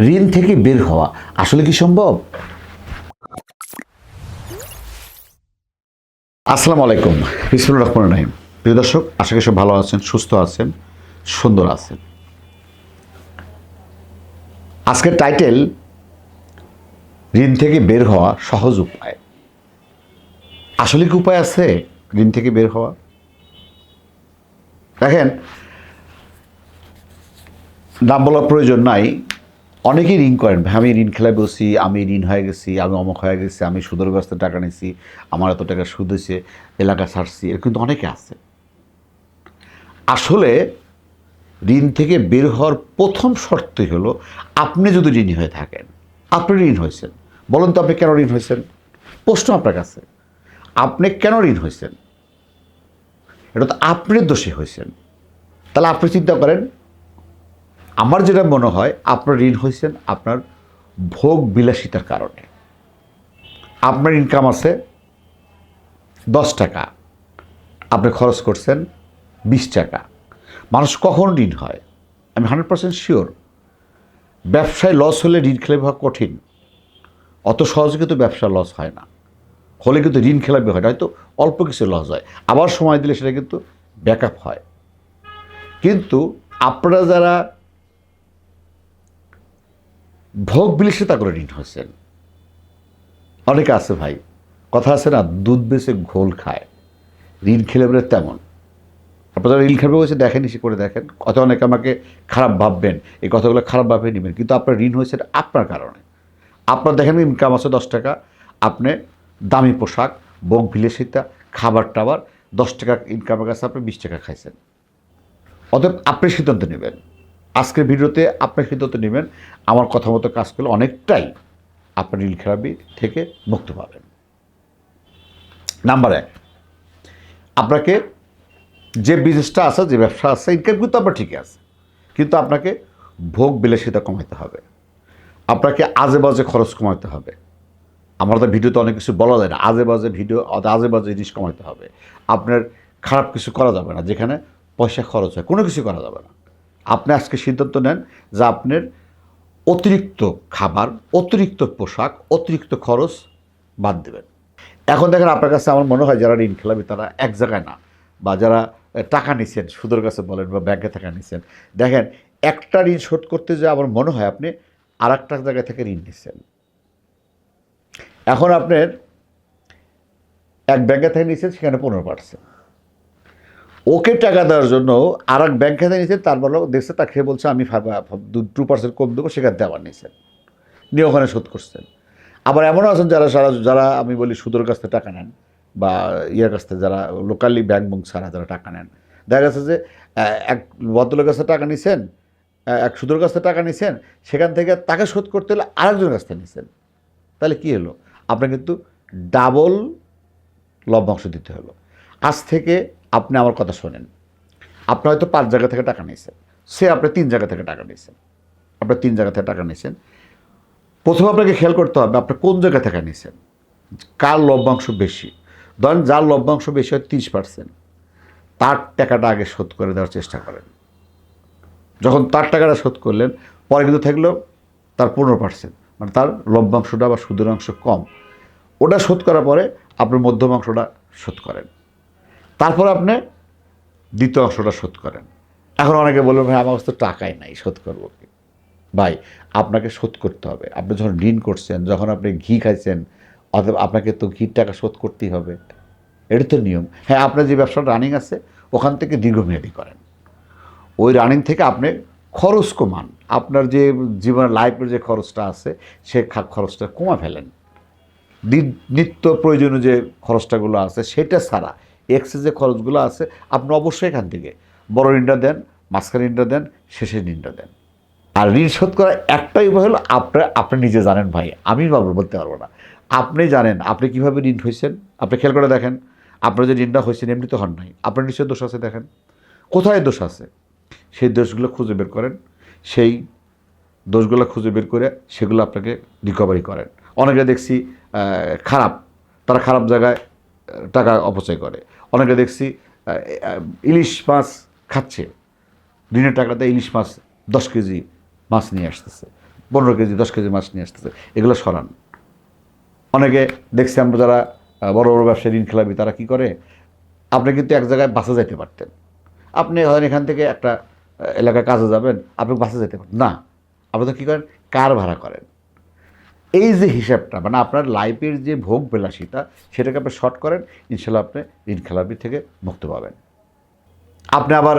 ঋণ থেকে বের হওয়া। আসলে কি সম্ভব? আসসালামু আলাইকুম। বিসমুর রহমান রাহিম। প্রিয় দর্শক, আশা করি সব ভালো আছেন, সুস্থ আছেন, সুন্দর আছেন। আজকের টাইটেল, ঋণ থেকে বের হওয়া সহজ উপায়। আসলে কি উপায় আছে ঋণ থেকে বের হওয়া? দেখেন নাম বলার প্রয়োজন নাই। অনেকেই ঋণ করেন। আমি ঋণ খেলায় বসি, আমি ঋণ হয়ে গেছি, আমি অমক হয়ে গেছি, আমি সুদের ব্যবস্থা টাকা নিছি আমার এত টাকা সুদ হয়েছে, এলাকা ছাড়ছি, এর কিন্তু অনেকে আছে। আসলে ঋণ থেকে বের হওয়ার প্রথম শর্তই হলো, আপনি যদি ঋণী হয়ে থাকেন, আপনি ঋণ হয়েছেন। বলুন তো আপনি কেন ঋণ হয়েছেন? প্রশ্ন আপনার কাছে। আপনি কেন ঋণ হয়েছেন? এটা তো আপনার দোষে হয়েছেন। তাহলে আপনি চিন্তা করেন আমার যেটা মনে হয়, আপনার ঋণ হয়েছেন আপনার ভোগ বিলাসিতার কারণে। আপনার ইনকাম আছে দশ টাকা, আপনি খরচ করছেন বিশ টাকা। মানুষ কখন ঋণ হয়? আমি হান্ড্রেড পার্সেন্ট শিওর ব্যবসায় লস হলে ঋণ খেলে হওয়া কঠিন। অত সহজে কিন্তু ব্যবসা লস হয় না। হলে কিন্তু ঋণ খেলাপি হয় না, হয়তো অল্প কিছু লস হয়। আবার সময় দিলে সেটা কিন্তু ব্যাকআপ হয়। কিন্তু আপনারা যারা ভোগ বিলাসিতা করে ঋণ হয়েছেন। অনেকে আছে ভাই, কথা আছে না, দুধ বেচে ঘোল খায়। ঋণ খেলে বলে তেমন। আপনারা ঋণ খেলবে বলছে দেখেন সে করে দেখেন। কথা অনেকে আমাকে খারাপ ভাববেন, এই কথাগুলো খারাপ ভাবে নেবেন, কিন্তু আপনার ঋণ হয়েছে আপনার কারণে। আপনার দেখেন ইনকাম আছে দশ টাকা, আপনি দামি পোশাক ভোগ বিলাসিতা খাবার টাবার, দশ টাকা ইনকামের কাছে আপনি বিশ টাকা খাইছেন। অতএব আপনি সিদ্ধান্ত নেবেন। আজকের ভিডিওতে আপনি সিদ্ধান্ত নেবেন। আমার কথা মতো কাজ করলে অনেকটাই আপনার ঋণ খেলাপি থেকে মুক্ত পাবেন। নাম্বার এক, আপনাকে যে বিজনেসটা আছে, যে ব্যবসা আছে ইনকাম কিন্তু আপনার ঠিকই আছে। কিন্তু আপনাকে ভোগ বিলাসিতা কমাইতে হবে। আপনাকে আজে বাজে খরচ কমাইতে হবে। আমার তো ভিডিওতে অনেক কিছু বলা যায় না। আজে বাজে ভিডিও আজে বাজে জিনিস কমাইতে হবে। আপনার খারাপ কিছু করা যাবে না, যেখানে পয়সা খরচ হয়, কোনো কিছু করা যাবে না। আপনি আজকে সিদ্ধান্ত নেন যে আপনার অতিরিক্ত খাবার, অতিরিক্ত পোশাক, অতিরিক্ত খরচ বাদ দেবেন। এখন দেখেন আপনার কাছে আমার মনে হয় যারা ঋণ খেলাবি তারা এক জায়গায় না, বা যারা টাকা নিছেন, সুদের কাছে বলেন বা ব্যাংকে টাকা নিছেন, দেখেন একটা ঋণ শোধ করতে যে আমার মনে হয় আপনি আর একটা জায়গা থেকে ঋণ নিচ্ছেন এখন আপনার এক ব্যাংকে থেকে নিচ্ছেন সেখানে পনেরো পার্সেন্ট। ওকে টাকা দেওয়ার জন্য আর এক ব্যাংক খাতে নিয়েছেন তারপর দেখছে, তাকে খেয়ে বলছে, আমি দু টু পার্সেন্ট কম দেবো সেখান থেকে আবার নিয়েছেন নিয়ে ওখানে শোধ করছেন আবার এমনও আছেন যারা সারা, যারা আমি বলি সুদের কাছ থেকে টাকা নেন বা ইয়ের কাছ থেকে যারা লোকালি ব্যাংক ব্যাংক ছাড়া যারা টাকা নেন। দেখা গেছে যে এক ভদ্রলোকের কাছে টাকা নিছেন এক সুদের কাছ থেকে টাকা নিছেন, সেখান থেকে তাকে শোধ করতে হলে আরেকজনের কাছ থেকে নিছেন। তাহলে কী হলো? আপনার কিন্তু ডাবল লভ্যাংশ দিতে হলো। আজ থেকে আপনি আমার কথা শোনেন। আপনি হয়তো পাঁচ জায়গা থেকে টাকা নিয়েছেন। সে আপনি তিন জায়গা থেকে টাকা নিয়েছেন। আপনি তিন জায়গা থেকে টাকা নিয়েছেন। প্রথমে আপনাকে খেয়াল করতে হবে আপনি কোন জায়গা থেকে নিয়েছেন। কার লভ্যাংশ বেশি? ধরেন যার লভ্যাংশ বেশি হয় তিরিশ পার্সেন্ট তার টাকাটা আগে শোধ করে দেওয়ার চেষ্টা করেন। যখন তার টাকাটা শোধ করলেন, পরে কিন্তু থাকল তার পনেরো পার্সেন্ট মানে তার লভ্যাংশটা বা সুদের অংশ কম। ওটা শোধ করার পরে আপনার মধ্যম অংশটা শোধ করেন। তারপর আপনি দ্বিতীয় অংশটা শোধ করেন। এখন অনেকে বলবেন, ভাই, আমার কাছে তো টাকাই নাই, শোধ করব কি? ভাই, আপনাকে শোধ করতে হবে। আপনি যখন ঋণ করছেন, যখন আপনি ঘি খাইছেন, অথবা আপনাকে তো ঘির টাকা শোধ করতেই হবে। এটা তো নিয়ম। হ্যাঁ আপনার যে ব্যবসাটা রানিং আছে, ওখান থেকে দীর্ঘমেয়াদী করেন। ওই রানিং থেকে আপনি খরচ কমান। আপনার যে জীবনের লাইফের যে খরচটা আছে, সে খরচটা কমা ফেলেন। নিত্য প্রয়োজনীয় যে খরচটাগুলো আছে, সেটা ছাড়া এক্সেস যে খরচগুলো আছে, আপনি অবশ্যই এখান থেকে বড় ঋণটা দেন, মাঝখানে ঋণটা দেন শেষের ঋণটা দেন। আর ঋণ শোধ করার একটাই উপায় হলো আপনার আপনি নিজে জানেন ভাই, আমি বলতে পারব না। আপনি জানেন, আপনি কীভাবে ঋণ হয়েছেন? আপনি খেয়াল করে দেখেন, আপনার যে ঋণটা হয়েছেন, এমনি তো হন নাই। আপনার নিশ্চয় দোষ আছে দেখেন। কোথায় দোষ আছে? সেই দোষগুলো খুঁজে বের করেন, সেই দোষগুলো খুঁজে বের করে সেগুলো আপনাকে রিকভারি করেন। অনেকে দেখছি খারাপ, তারা খারাপ জায়গায় টাকা অপচয় করে। অনেকে দেখছি ইলিশ মাছ খাচ্ছে। ঋণের টাকাতে ইলিশ মাছ দশ কেজি মাছ নিয়ে আসতেছে। পনেরো কেজি, দশ কেজি মাছ নিয়ে আসতেছে। এগুলো সরান। অনেকে দেখছি আমরা যারা বড় বড় ব্যবসায়ী ঋণ খেলাবি তারা কি করে? আপনি কিন্তু এক জায়গায় বাসে যাইতে পারতেন। আপনি হয়তো এখান থেকে একটা এলাকায় কাজে যাবেন, আপনি বাসে যেতে পারেন না। আপনি তো কী করেন? কার ভাড়া করেন? এই যে হিসাবটা মানে আপনার লাইফের যে ভোগ বিলাসিতা, সেটাকে আপনি শর্ট করেন, ইনশাল্লাহ আপনি ঋণ খেলাপি থেকে মুক্ত পাবেন। আপনি আবার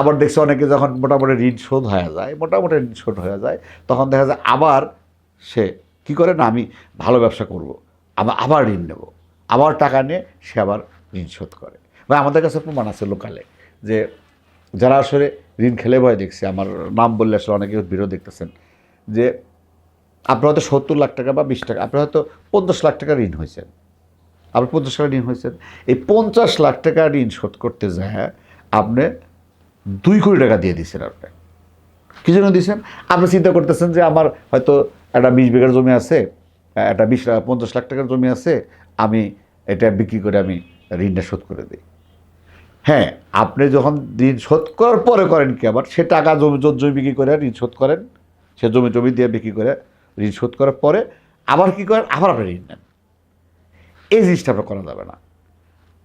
আবার দেখছি অনেকে যখন মোটামুটি ঋণ শোধ হয়ে যায়, মোটামুটি ঋণ শোধ হয়ে যায়, তখন দেখা যায় আবার সে কি করে না, আমি ভালো ব্যবসা করব, আবার আবার ঋণ নেব, আবার টাকা নিয়ে সে আবার ঋণ শোধ করে। বা আমাদের কাছে প্রমাণ আছে লোকালে, যে যারা আসলে ঋণ খেলে ভয় দেখছে, আমার নাম বললে আসলে অনেকে বিরোধ দেখতেছেন, যে আপনার হয়তো সত্তর লাখ টাকা বা বিশ টাকা, আপনার হয়তো পঞ্চাশ লাখ টাকা ঋণ হয়েছেন আপনি পঞ্চাশ লাখ ঋণ হয়েছেন এই পঞ্চাশ লাখ টাকা ঋণ শোধ করতে যায়, আপনি দুই কোটি টাকা দিয়ে দিয়েছেন আপনি। কি জন্য দিয়েছেন? আপনি চিন্তা করতেছেন যে আমার হয়তো একটা বিশ বিঘার জমি আছে, একটা বিশ লাখ পঞ্চাশ লাখ টাকার জমি আছে, আমি এটা বিক্রি করে আমি ঋণটা শোধ করে দিই। হ্যাঁ আপনি যখন ঋণ শোধ করার পরে করেন কি আবার? সে টাকা জমি জমি বিক্রি করে ঋণ শোধ করেন, সে জমি জমি দিয়ে বিক্রি করে ঋণ শোধ করার পরে আবার কি করেন? আবার আপনি ঋণ নেন। এই জিনিসটা আপনার করা যাবে না।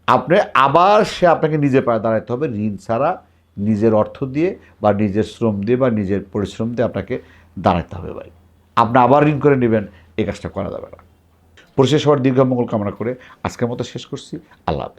আপনি আবার সে আপনাকে নিজে পায়ে দাঁড়াতে হবে। ঋণ ছাড়া নিজের অর্থ দিয়ে বা নিজের শ্রম দিয়ে বা নিজের পরিশ্রম দিয়ে আপনাকে দাঁড়াতে হবে ভাই। আপনি আবার ঋণ করে নেবেন, এই কাজটা করা যাবে না। পরিশেষ হওয়ার দীর্ঘ মঙ্গল কামনা করে আজকের মতো শেষ করছি। আল্লাহ হাফেজ।